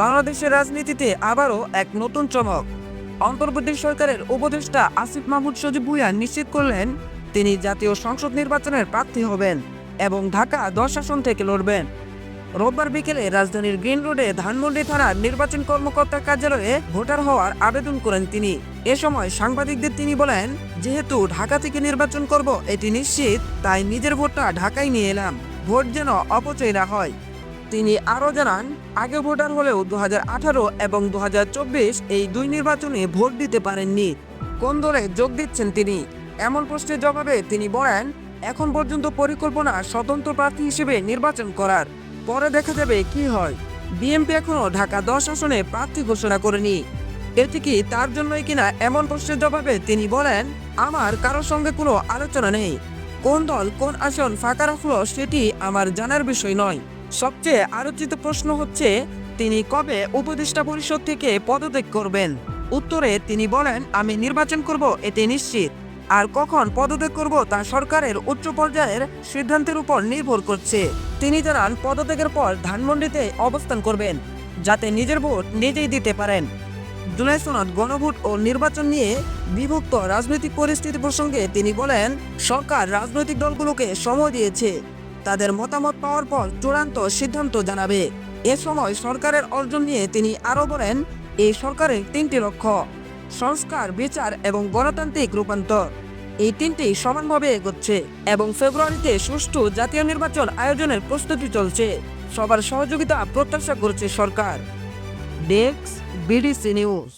বাংলাদেশের রাজনীতিতে আবারও এক নতুন চমক। অন্তর্বর্তী সরকারের উপদেষ্টা আসিফ মাহমুদ সজিব ভুইয়া নিশ্চিত করলেন, তিনি জাতীয় সংসদ নির্বাচনের প্রার্থী হবেন এবং ঢাকা দশ আসন থেকে লড়বেন। রোববার বিকেলে রাজধানীর গ্রিন রোডে ধানমন্ডি থানার নির্বাচন কর্মকর্তার কার্যালয়ে ভোটার হওয়ার আবেদন করেন তিনি। এ সময় সাংবাদিকদের তিনি বলেন, যেহেতু ঢাকা থেকে নির্বাচন করব, এটি নিশ্চিত, তাই নিজের ভোটটা ঢাকায় নিয়ে এলাম। ভোট যেন অপচয় না হয়। তিনি আরও জানান, আগে ভোটার হলেও দু হাজার আঠারো এবং দু হাজার চব্বিশ এই দুই নির্বাচনে ভোট দিতে পারেননি। কোন দলে যোগ দিচ্ছেন তিনি? এমন প্রশ্নের জবাবে তিনি বলেন, এখন পর্যন্ত পরিকল্পনা স্বতন্ত্র প্রার্থী হিসেবে নির্বাচন করার। পরে দেখা যাবে কি হয়। বিএনপি এখনও ঢাকা দশ আসনে প্রার্থী ঘোষণা করেনি। এটি কি তার জন্যই কিনা এমন প্রশ্নের জবাবে তিনি বলেন, আমার কারোর সঙ্গে কোনো আলোচনা নেই। কোন দল কোন আসন ফাঁকা রাখল সেটি আমার জানার বিষয় নয়। সবচেয়ে আলোচিত প্রশ্ন হচ্ছে, তিনি কবে উপদেষ্টা পরিষদ থেকে পদত্যাগ করবেন? উত্তরে তিনি বলেন, আমি নির্বাচন করব এতে নিশ্চিত। আর কখন পদত্যাগ করব, তা সরকারের উচ্চ পর্যায়ের সিদ্ধান্তের উপর নির্ভর করছে। তিনি জানান, পদত্যাগের পর ধানমন্ডিতে অবস্থান করবেন, যাতে নিজের ভোট নিজেই দিতে পারেন। জুলাই সনদ, গণভোট ও নির্বাচন নিয়ে বিভক্ত রাজনৈতিক পরিস্থিতি প্রসঙ্গে তিনি বলেন, সরকার রাজনৈতিক দলগুলোকে সময় দিয়েছে। তাদের মতামত পাওয়ার পর চূড়ান্ত সিদ্ধান্ত জানাবে। এ সময় সরকারের অর্জন নিয়ে তিনি আরও বলেন, এই সরকারের তিনটি লক্ষ্য, সংস্কার, বিচার এবং গণতান্ত্রিক রূপান্তর। এই তিনটি সমানভাবে এগোচ্ছে এবং ফেব্রুয়ারিতে সুষ্ঠু জাতীয় নির্বাচন আয়োজনের প্রস্তুতি চলছে। সবার সহযোগিতা প্রত্যাশা করছে সরকার। Desk BDC news.